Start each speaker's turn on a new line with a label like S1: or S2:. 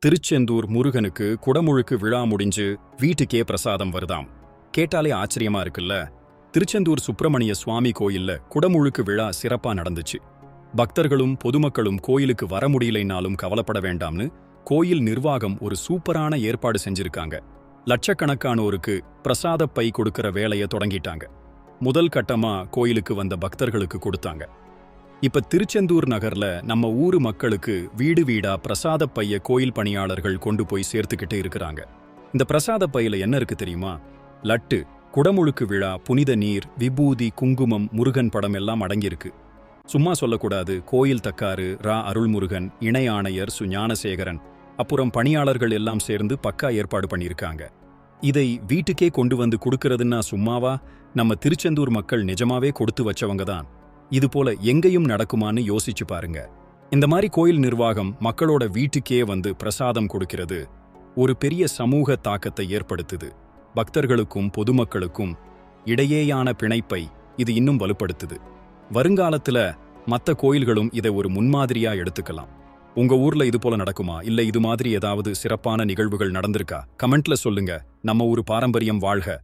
S1: திருச்செந்தூர் முருகனுக்கு குடமுழுக்கு விழா முடிஞ்சு வீட்டுக்கே பிரசாதம் வருதாம். கேட்டாலே ஆச்சரியமா இருக்குல்ல? திருச்செந்தூர் சுப்பிரமணிய சுவாமி கோயில்ல குடமுழுக்கு விழா சிறப்பா நடந்துச்சு. பக்தர்களும் பொதுமக்களும் கோயிலுக்கு வர முடியலைனாலும் கவலைப்பட வேண்டாம்னு கோயில் நிர்வாகம் ஒரு சூப்பரான ஏற்பாடு செஞ்சிருக்காங்க. லட்சக்கணக்கானோருக்கு பிரசாத பை கொடுக்கிற வேலையை தொடங்கிட்டாங்க. முதல் கட்டமா கோயிலுக்கு வந்த பக்தர்களுக்கு கொடுத்தாங்க. இப்ப திருச்செந்தூர் நகர்ல நம்ம ஊரு மக்களுக்கு வீடு வீடா பிரசாத பைய கோயில் பணியாளர்கள் கொண்டு போய் சேர்த்துக்கிட்டு இருக்கிறாங்க. இந்த பிரசாத பையில என்ன இருக்கு தெரியுமா? லட்டு குடமுழுக்கு விழா புனித நீர் விபூதி குங்குமம் முருகன் படம் எல்லாம் அடங்கியிருக்கு. சும்மா சொல்லக்கூடாது கோயில் தக்காரு ரா அருள்முருகன் இணை ஆணையர் சு ஞானசேகரன் அப்புறம் பணியாளர்கள் எல்லாம் சேர்ந்து பக்கா ஏற்பாடு பண்ணியிருக்காங்க. இதை வீட்டுக்கே கொண்டு வந்து கொடுக்கறதுன்னா சும்மாவா? நம்ம திருச்செந்தூர் மக்கள் நிஜமாவே கொடுத்து வச்சவங்க தான். இது போல எங்கேயும் நடக்குமான்னு யோசிச்சு பாருங்க. இந்த மாதிரி கோயில் நிர்வாகம் மக்களோட வீட்டுக்கே வந்து பிரசாதம் கொடுக்கிறது ஒரு பெரிய சமூக தாக்கத்தை ஏற்படுத்துது. பக்தர்களுக்கும் பொதுமக்களுக்கும் இடையேயான பிணைப்பை இது இன்னும் வலுப்படுத்துது. வருங்காலத்துல மத்த கோயில்களும் இதை ஒரு முன்மாதிரியா எடுத்துக்கலாம். உங்க ஊர்ல இது போல நடக்குமா? இல்ல இது மாதிரி ஏதாவது சிறப்பான நிகழ்வுகள் நடந்திருக்கா? கமெண்ட்ல சொல்லுங்க. நம்ம ஒரு பாரம்பரியம் வாழ்க.